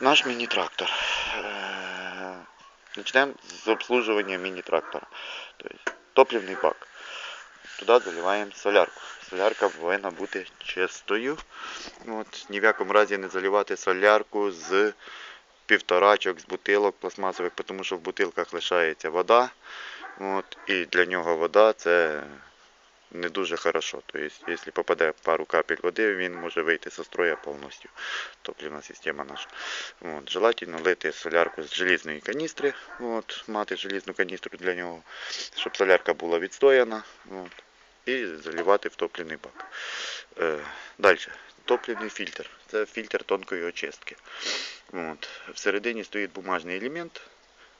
Наш міні-трактор. Е, Почнемо з обслужування міні-трактора. Тобто топливний бак. Туди заливаємо солярку. Солярка повинна бути чистою. От, ні в якому разі не заливати солярку з півторачок, з бутилок пластмасових, тому що в бутилках лишається вода. От, і для нього вода це не дуже хорошо. Тобто, якщо попаде пару капель води, він може вийти зі строя повністю. Топливна система наша. От, желательно лити солярку з желізної каністри, от, мати желізну каністру для нього, щоб солярка була відстояна. От, і заливати в топливний бак. Е, далі. Топливний фільтр. Це фільтр тонкої очистки. От. Всередині стоїть бумажний елемент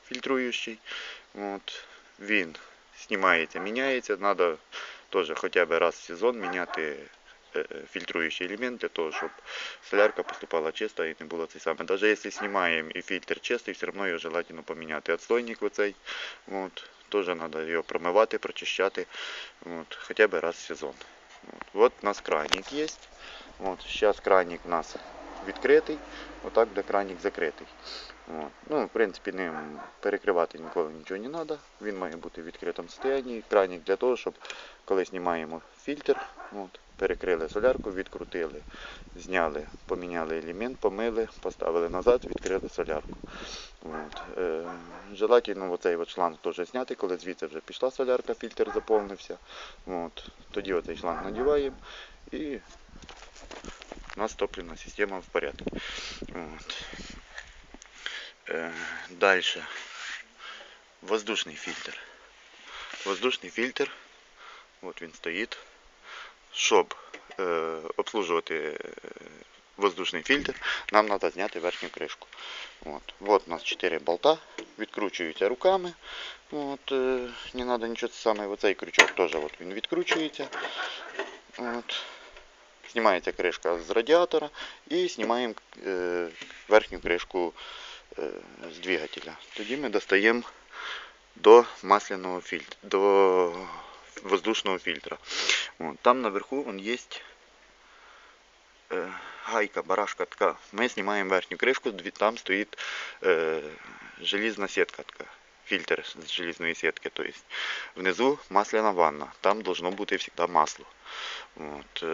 фільтруючий. От. Він знімається, міняється. Треба теж хоча б раз в сезон міняти е, фільтруючий елемент для того, щоб солярка поступала чисто і не було цей саме. Навіть якщо знімаємо і фільтр чистий, все одно його желательно поміняти. Отстойник оцей, от, теж треба його промивати, прочищати от, хоча б раз в сезон. От, от у нас кранік є. От, зараз кранік у нас відкритий, отак буде кранік закритий. Ну, в принципі, ним перекривати ніколи нічого не треба. Він має бути в відкритому стані. Кранік для того, щоб коли знімаємо фільтр, от, перекрили солярку, відкрутили, зняли, поміняли елемент, помили, поставили назад, відкрили солярку. От. Е, желательно оцей от шланг теж зняти, коли звідси вже пішла солярка, фільтр заповнився. От. Тоді оцей шланг надіваємо і у нас топливна система в порядку. От. Е, Далі. Воздушний фільтр. Воздушний фільтр. От він стоїть. Щоб е, обслужувати е, воздушний фільтр, нам треба зняти верхню кришку. От. От у нас 4 болта, відкручуються руками. От, е, не треба нічого саме. Оцей крючок теж от він відкручується. От. Знімається кришка з радіатора і знімаємо е, верхню кришку з двигателя. Тоді ми достаємо до масляного фільтра, до воздушного фільтра. Там наверху є е, гайка, барашка така. Ми знімаємо верхню кришку, там стоїть е, желізна сітка така. Фільтр з желізної сітки. Внизу масляна ванна. Там должно бути завжди масло. От,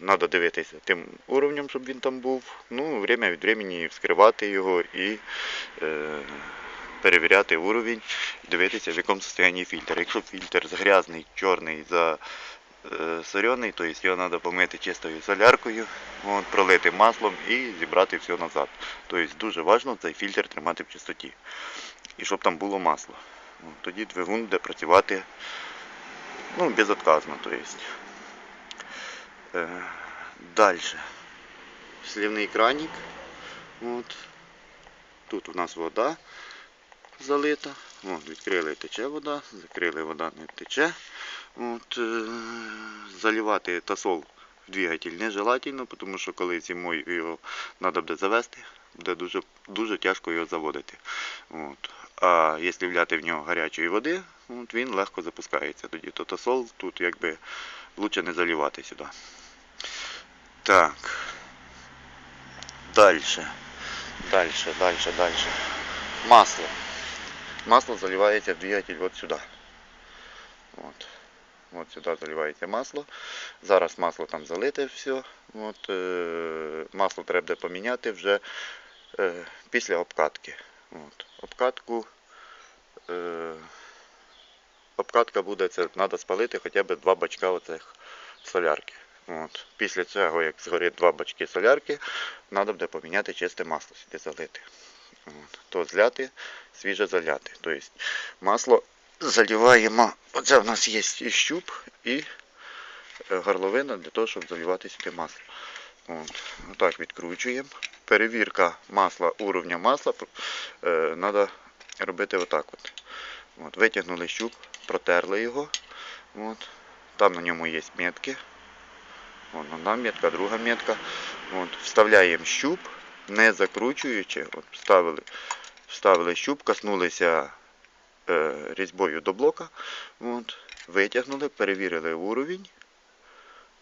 Надо дивитися тим уровнем, щоб він там був. Ну, время від времени вскривати його і е, перевіряти уровень, дивитися, в якому стані фільтр. Якщо фільтр грязний, чорний, за е, то його треба помити чистою соляркою, от, пролити маслом і зібрати все назад. Тобто дуже важливо цей фільтр тримати в чистоті. І щоб там було масло. Тоді двигун буде працювати ну, безотказно. Е, Далі. Слівний кранік. От. Тут у нас вода залита. От, відкрили тече вода, закрили вода не тече. От, е, заливати тосол в двигатель нежелательно, тому що коли зимою його треба буде завести, буде дуже, дуже тяжко його заводити. От. А якщо вляти в нього гарячої води, от, він легко запускається. Тоді то тосол тут якби лучше не заливати сюди. Так. Дальше. Дальше, дальше, дальше. Масло. Масло заливається в двигатель от сюди. От. От сюди заливається масло. Зараз масло там залите все. От, е, масло треба буде поміняти вже е, після обкатки. От. Обкатку. Е, обкатка буде, це треба спалити хоча б два бачка оцих солярки. От. Після цього, як згорить два бачки солярки, треба буде поміняти чисте масло сюди залити. От. То зляти, свіже заляти. Тобто масло заливаємо, оце в нас є і щуп, і е, горловина для того, щоб заливати сюди масло. От. Отак відкручуємо. Перевірка масла, уровня масла треба робити отак. От. От. Витягнули щуп, протерли його. От. Там на ньому є метки. Вон одна метка, друга метка. От, вставляємо щуп, не закручуючи. От, вставили, вставили щуп, коснулися е, різьбою до блока. От, витягнули, перевірили уровень.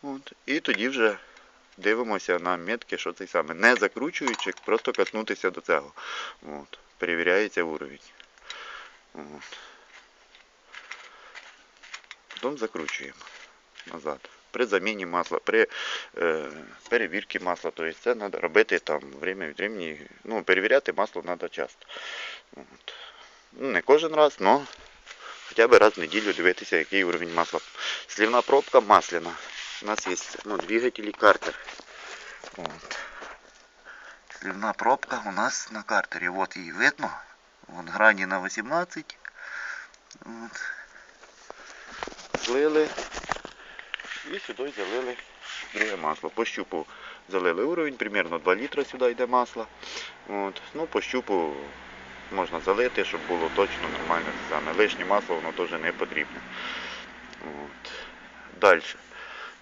От, і тоді вже дивимося на метки, що це саме. Не закручуючи, просто катнутися до цього. От. Перевіряється уровень. От. Потім закручуємо назад. При заміні масла, при е, перевірці масла. Тобто це треба робити там время від времени. Ну, перевіряти масло треба часто. От. Ну, не кожен раз, але хоча б раз в неділю дивитися, який уровень масла. Слівна пробка масляна. У нас є ну, двигатель і картер. От. Слівна пробка у нас на картері. От її видно. Вон грані на 18. От. Злили. І сюди залили друге масло. По щупу залили уровень, примерно 2 літра сюди йде масло. От. Ну, по щупу можна залити, щоб було точно нормально саме. Лишнє масло воно теж не потрібне. От. Далі.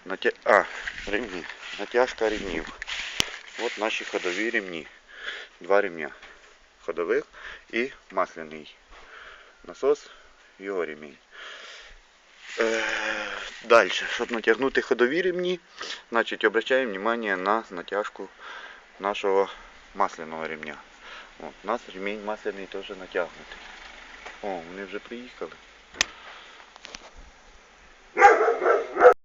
Натя... А, ремні. Натяжка ремнів. От наші ходові ремні. Два ремня. Ходових і масляний насос, його ремінь. Е, Далі, щоб натягнути ходові ремні, значить обращаємо внимание на натяжку нашого масляного ремня. От, у нас ремінь масляний теж натягнутий. О, вони вже приїхали.